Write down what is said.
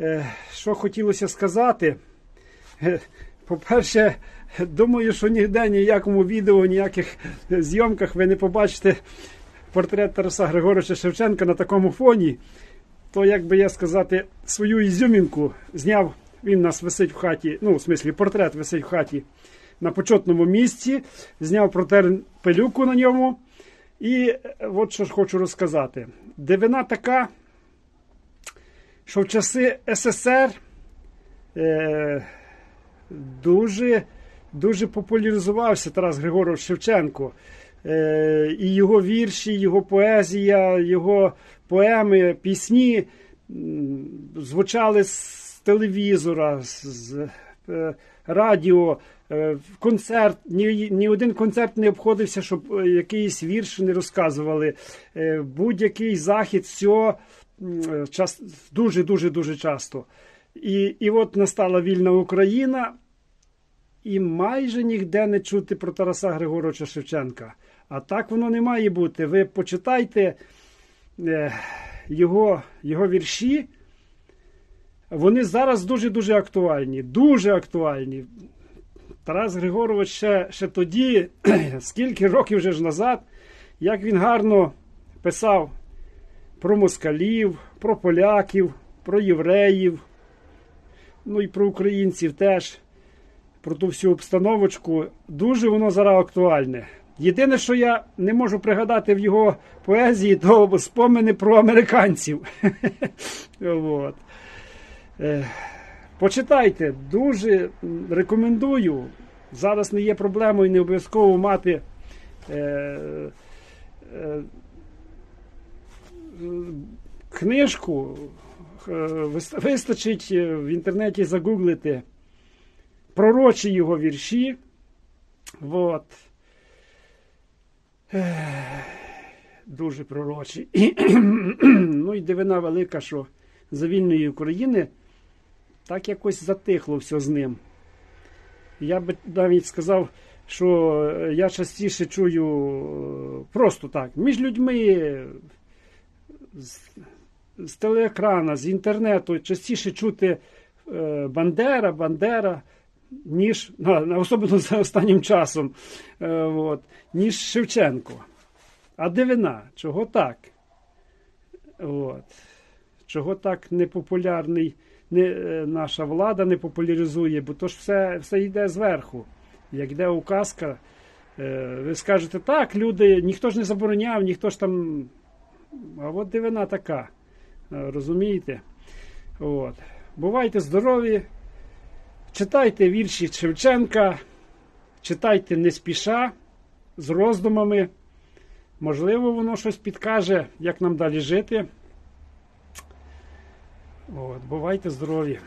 Е, Що хотілося сказати? Е, По-перше, думаю, що ніде ніякому відео, ніяких зйомках ви не побачите портрет Тараса Григоровича Шевченка на такому фоні. То, як би я сказати, свою ізюмінку зняв. Він у нас висить в хаті, ну, в смислі, портрет висить в хаті на почетному місці. Зняв протер пилюку на ньому. І от що ж хочу розказати. Дивина така, що в часи СССР е, дуже, дуже популяризувався Тарас Григорович Шевченко. Е, і його вірші, його поезія, його поеми, пісні звучали з телевізора, з, е, радіо. Е, концерт, ні, ні один концерт не обходився, щоб е, якийсь вірш не розказували. Е, Будь-який захід, все м, час, дуже, дуже, дуже часто. І, і от настала вільна Україна, і майже ніде не чути про Тараса Григоровича Шевченка. А так воно не має бути. Ви почитайте е, його, його вірші. Вони зараз дуже-дуже актуальні. Дуже актуальні. Тарас Григорович ще, ще тоді, скільки років вже ж назад, як він гарно писав про москалів, про поляків, про євреїв, ну і про українців теж, про ту всю обстановочку. Дуже воно зараз актуальне. Єдине, що я не можу пригадати в його поезії, то спомини про американців. От. Е, Почитайте, дуже рекомендую. Зараз не є проблемою, не обов'язково мати е, е, книжку. Е, Вистачить е, в інтернеті загуглити пророчі його вірші. Вот. Дуже пророчі. Ну і дивина велика, що за вільної України так якось затихло все з ним. Я би навіть сказав, що я частіше чую е, просто так, між людьми з, телеекрана, з інтернету, частіше чути е, Бандера, Бандера, ніж, на- особливо за останнім часом, е, от, ніж Шевченко. А дивина, чого так? От. Чого так непопулярний не, е, наша влада не популяризує, бо то ж все, все йде зверху. Як йде указка, е, ви скажете, так, люди, ніхто ж не забороняв, ніхто ж там. А от дивина така. Е, Розумієте? От. Бувайте здорові, читайте вірші Шевченка, читайте не спіша, з роздумами. Можливо, воно щось підкаже, як нам далі жити. От, бувайте здорові.